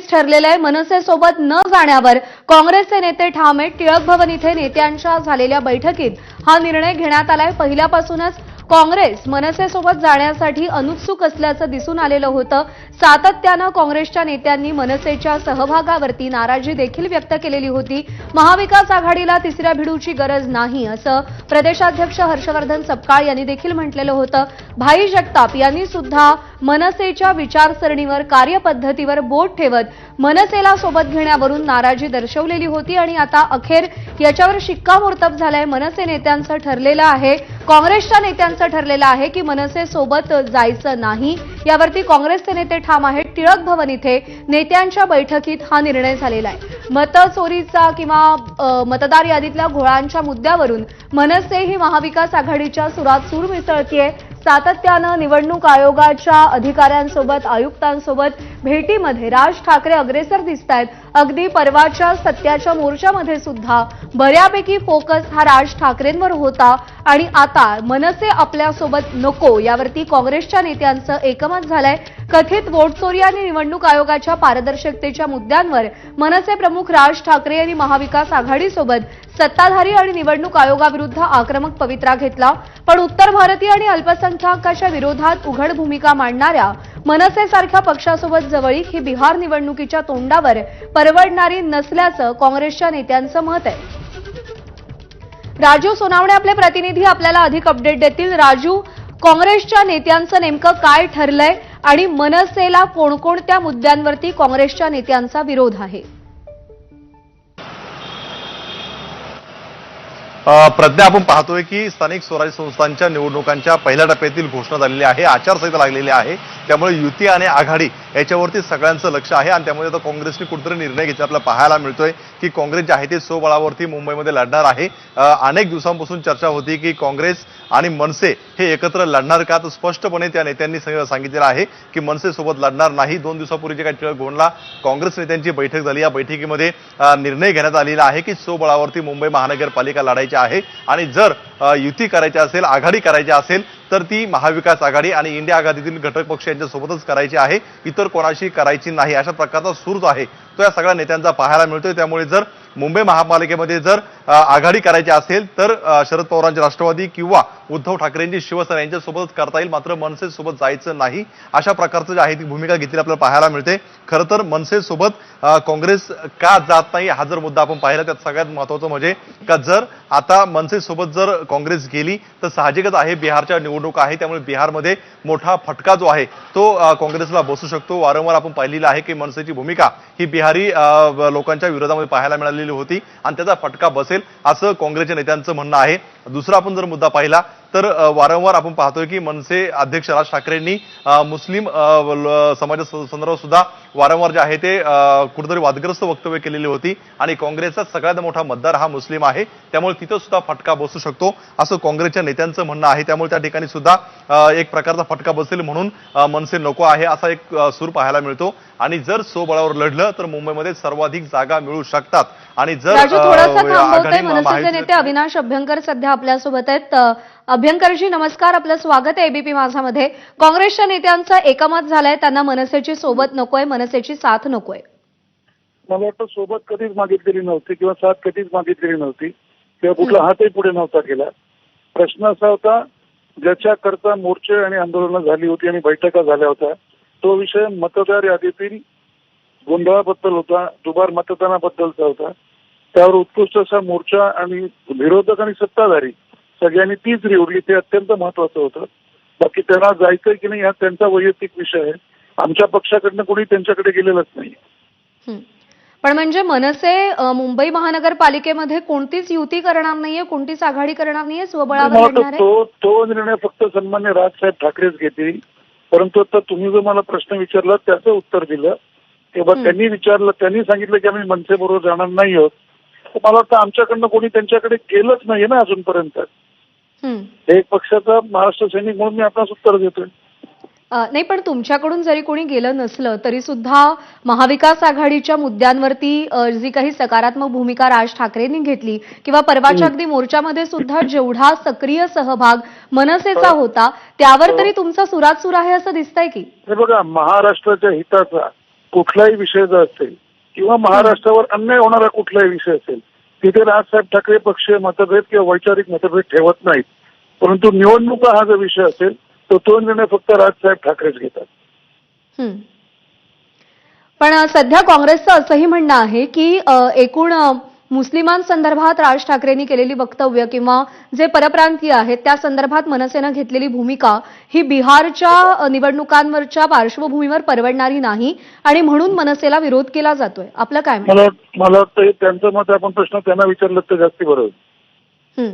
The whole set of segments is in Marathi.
नक्कीच ठरलेलं आहे. मनसे सोबत न जाण्यावर काँग्रेसचे नेते ठाम आहेत. टिळक भवन इथे नेत्यांच्या झालेल्या बैठकीत हा निर्णय घेण्यात आलाय. पहिल्यापासूनच काँग्रेस मनसेसोबत जाण्यासाठी अनुत्सुक असल्याचं दिसून आलेलं होतं. सातत्यानं काँग्रेसच्या नेत्यांनी मनसेच्या सहभागावरती नाराजी देखील व्यक्त केलेली होती. महाविकास आघाडीला तिसऱ्या भिडूची गरज नाही असं प्रदेशाध्यक्ष हर्षवर्धन सपकाळ यांनी देखील म्हटलेलं होतं. भाई जगताप यांनी सुद्धा मनसेच्या विचारसरणीवर कार्यपद्धतीवर बोट ठेवत मनसेला सोबत घेण्यावरून नाराजी दर्शवलेली होती आणि आता अखेर याच्यावर शिक्कामोर्तब झालाय. मनसे नेत्यांचं ठरलेलं आहे काँग्रेसच्या नेत्यांचं ठरलेलं आहे की मनसेसोबत जायचं नाही. यावरती काँग्रेसचे नेते ठाम आहेत. टिळक भवन इथे नेत्यांच्या बैठकीत हा निर्णय झालेला आहे. मतचोरीचा किंवा मतदार यादीतल्या घोळांच्या मुद्द्यावरून मनसे ही महाविकास आघाडीच्या सुरात सूर मिसळतीये. सातत्यानं निवडणूक आयोगाच्या अधिकाऱ्यांसोबत आयुक्तांसोबत भेटीमध्ये राज ठाकरे अग्रेसर दिसत आहेत अगदी परवाच्या सत्याच्या मोर्चामध्ये सुद्धा बऱ्यापैकी फोकस हा राज ठाकरेंवर होता. आणि आता मनसे आपल्यासोबत नको यावरती काँग्रेसच्या नेत्यांचं एकमत झालंय. कथित वोट चोरी आणि निवडणूक आयोगाच्या पारदर्शकतेच्या मुद्द्यांवर मनसे प्रमुख राज ठाकरे यांनी महाविकास आघाडीसोबत सत्ताधारी आणि निवडणूक आयोगाविरुद्ध आक्रमक पवित्रा घेतला. पण उत्तर भारतीय आणि अल्पसंख्याकाच्या विरोधात उघड भूमिका मांडणाऱ्या मनसेसारख्या पक्षासोबत जवळीक ही बिहार निवडणुकीच्या तोंडावर परवडणारी नसल्याचं काँग्रेसच्या नेत्यांचं मत आहे. राजू सोनावणे आपले प्रतिनिधी आपल्याला अधिक अपडेट देतील. राजू काँग्रेसच्या नेत्यांचं नेमकं काय ठरलंय आणि मनसेला कोणकोणत्या मुद्द्यांवरती काँग्रेसच्या नेत्यांचा विरोध आहे? प्रज्ञा आपण पाहतोय की स्थानिक स्वराज्य संस्थांच्या निवडणुकांच्या पहिल्या टप्प्यातील घोषणा झालेली आहे आचारसंहिता लागलेली आहे. त्यामुळे युती आणि आघाडी याच्यावरती सगळ्यांचं लक्ष आहे आणि त्यामुळे आता काँग्रेसने कुठेतरी निर्णय घेतला. आपल्याला पाहायला मिळतोय की काँग्रेस जे आहे ते स्वबळावरती मुंबईमध्ये लढणार आहे. अनेक दिवसांपासून चर्चा होती की काँग्रेस आणि मनसे हे एकत्र लढणार का? तर स्पष्टपणे त्या नेत्यांनी सांगितलेलं आहे की मनसेसोबत लढणार नाही. दोन दिवसापूर्वी जे काही टिळक भवनला काँग्रेस नेत्यांची बैठक झाली. या बैठकीमध्ये निर्णय घेण्यात आलेला आहे की स्वबळावरती मुंबई महानगरपालिका लढायची आहे. आणि जर युती करायची असेल आघाडी करायची असेल तर ती महाविकास आघाडी आणि इंडिया आघाडीतील घटक पक्ष यांच्यासोबतच करायची आहे. इतर कोणाशी करायची नाही. अशा प्रकारचा सूर जो आहे तो या सगळ्या नेत्यांचा पाहायला मिळतोय. त्यामुळे जर मुंबई महापालिकेमध्ये जर आघाडी करायची असेल तर शरद पवारांची राष्ट्रवादी किंवा उद्धव ठाकरेंची शिवसेना यांच्यासोबतच करता येईल. मात्र मनसेसोबत जायचं नाही. अशा प्रकारचं जे आहे ती भूमिका घेतली आपल्याला पाहायला मिळते. खरं तर मनसेसोबत काँग्रेस का जात नाही हा जर मुद्दा आपण पाहिला त्यात सगळ्यात महत्वाचं म्हणजे का जर आता मनसेसोबत जर काँग्रेस गेली तर साहजिकच आहे बिहारच्या निवडणुका आहे. त्यामुळे बिहारमध्ये मोठा फटका जो आहे तो काँग्रेसला बसू शकतो. वारंवार आपण पाहिलेला आहे की मनसेची भूमिका ही बिहार अ, लोकांच्या विरोधामध्ये पाहायला मिळालेली होती आणि त्याचा फटका बसेल असं काँग्रेसच्या नेत्यांचं म्हणणं आहे. दुसरा आपण जर मुद्दा पाहिला तर वारंवार आपण पाहतोय की मनसे अध्यक्ष राज ठाकरेंनी मुस्लिम समाजा संदर्भात सुद्धा वारंवार जे आहे ते कुठेतरी वादग्रस्त वक्तव्य केलेली होती आणि काँग्रेसचा सगळ्यात मोठा मतदार हा मुस्लिम आहे. त्यामुळे तिथं सुद्धा फटका बसू शकतो असं काँग्रेसच्या नेत्यांचं म्हणणं आहे. त्यामुळे त्या ठिकाणी सुद्धा एक प्रकारचा फटका बसेल म्हणून मनसे नको आहे असा एक सूर पाहायला मिळतो. आणि जर स्वबळावर लढलं तर मुंबईमध्ये सर्वाधिक जागा मिळू शकतात. आणि जर आघाडी नेते अविनाश अभ्यंकर सध्या आपल्यासोबत आहेत. अभ्यंकरजी नमस्कार. आपलं स्वागत आहे एबीपी माझामध्ये काँग्रेसच्या नेत्यांचं एकमत झालंय. त्यांना मनसेची सोबत नकोय मनसेची साथ नकोय. मला वाटतं सोबत कधीच मागितलेली नव्हती किंवा साथ कधीच मागितलेली नव्हती. किंवा कुठला हातही पुढे नव्हता गेला प्रश्न असा होता ज्याच्याकरता मोर्चे आणि आंदोलनं झाली होती आणि बैठका झाल्या होत्या तो विषय मतदार यादीतील गोंधळाबद्दल होता दुबार मतदानाबद्दलचा होता. त्यावर उत्कृष्ट असा मोर्चा आणि विरोधक आणि सत्ताधारी सगळ्यांनी तीच निवडली ते अत्यंत महत्वाचं होतं. बाकी त्यांना जायचंय की नाही हा त्यांचा वैयक्तिक विषय आहे. आमच्या पक्षाकडनं कोणी त्यांच्याकडे गेलेलंच नाही. पण म्हणजे मनसे मुंबई महानगरपालिकेमध्ये कोणतीच युती करणार नाहीये कोणतीच आघाडी करणार नाहीये स्वबळावर आहे? तो तो निर्णय फक्त सन्मान्य राजसाहेब ठाकरेच घेतील. परंतु आता तुम्ही जो मला प्रश्न विचारला त्याचं उत्तर दिलं. तेव्हा. त्यांनी विचारलं त्यांनी सांगितलं की आम्ही मनसेबरोबर जाणार नाही आहोत. मला वाटतं आमच्याकडनं कोणी त्यांच्याकडे गेलंच नाहीये ना अजूनपर्यंत. हं. एक पक्षाचा महाराष्ट्र सैनिक म्हणून मी आपणास उत्तर देतोय. नाही पण तुमच्याकडून जरी कोणी गेलं नसलं तरी सुद्धा महाविकास आघाडीच्या मुद्द्यांवरती जी काही सकारात्मक भूमिका राज ठाकरेंनी घेतली किंवा परवाच्या अगदी मोर्चामध्ये सुद्धा जेवढा सक्रिय सहभाग मनसेचा हो. होता त्यावर तरी तुमचा सुरात सूर आहे असं दिसतंय की? हे बघा महाराष्ट्राच्या हिताचा कुठलाही विषय जर असेल किंवा महाराष्ट्रावर अन्याय होणारा कुठलाही विषय असेल तिथे राजसाहेब ठाकरे पक्षीय मतभेद किंवा वैचारिक मतभेद ठेवत नाहीत. परंतु निवडणुका हा जो विषय असेल तो तो निर्णय फक्त राजसाहेब ठाकरेच घेतात. पण सध्या काँग्रेसचं असंही म्हणणं आहे की एकूण मुस्लिमांसंदर्भात राज ठाकरेंनी केलेली वक्तव्य किंवा जे परप्रांतीय आहेत त्या संदर्भात मनसेनं घेतलेली भूमिका ही बिहारच्या निवडणुकांवरच्या पार्श्वभूमीवर परवडणारी नाही आणि म्हणून मनसेला विरोध केला जातोय आपलं काय? मला मला वाटतं त्यांचं मत आपण प्रश्न त्यांना विचारलं तर जास्ती बरोबर.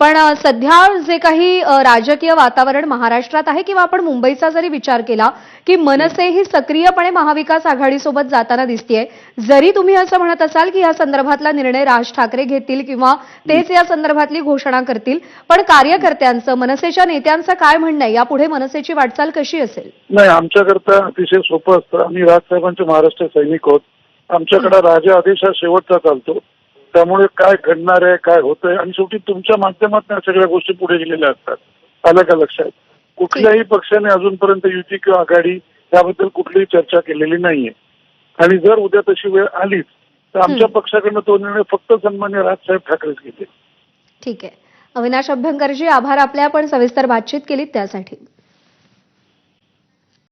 पण सध्या जे काही राजकीय वातावरण महाराष्ट्रात आहे किंवा आपण मुंबईचा जरी विचार केला की मनसे ही सक्रियपणे महाविकास आघाडीसोबत जाताना दिसतीये जरी तुम्ही असं म्हणत असाल की या संदर्भातला निर्णय राज ठाकरे घेतील किंवा तेच या संदर्भातली घोषणा करतील पण कार्यकर्त्यांचं मनसेच्या नेत्यांचं काय म्हणणं आहे? यापुढे मनसेची वाटचाल कशी असेल? नाही आमच्याकरता अतिशय सोपं असतं. आम्ही राजसाहेबांचे महाराष्ट्र सैनिक आहोत. आमच्याकडे राजा आदेश हा शेवटचा चालतो. त्यामुळे काय घडणार आहे काय होतंय? आणि शेवटी तुमच्या माध्यमातून सगळ्या गोष्टी पुढे गेलेल्या असतात. आलं का लक्षात? कुठल्याही पक्षाने अजूनपर्यंत युती किंवा आघाडी याबद्दल कुठलीही चर्चा केलेली नाहीये. आणि जर उद्या तशी वेळ आलीच तर आमच्या पक्षाकडनं तो निर्णय फक्त सन्मान्य राजसाहेब ठाकरेच घेतील. ठीक आहे. अविनाश अभ्यंकरजी आभार. आपल्या आपण सविस्तर बातचीत केलीत त्यासाठी.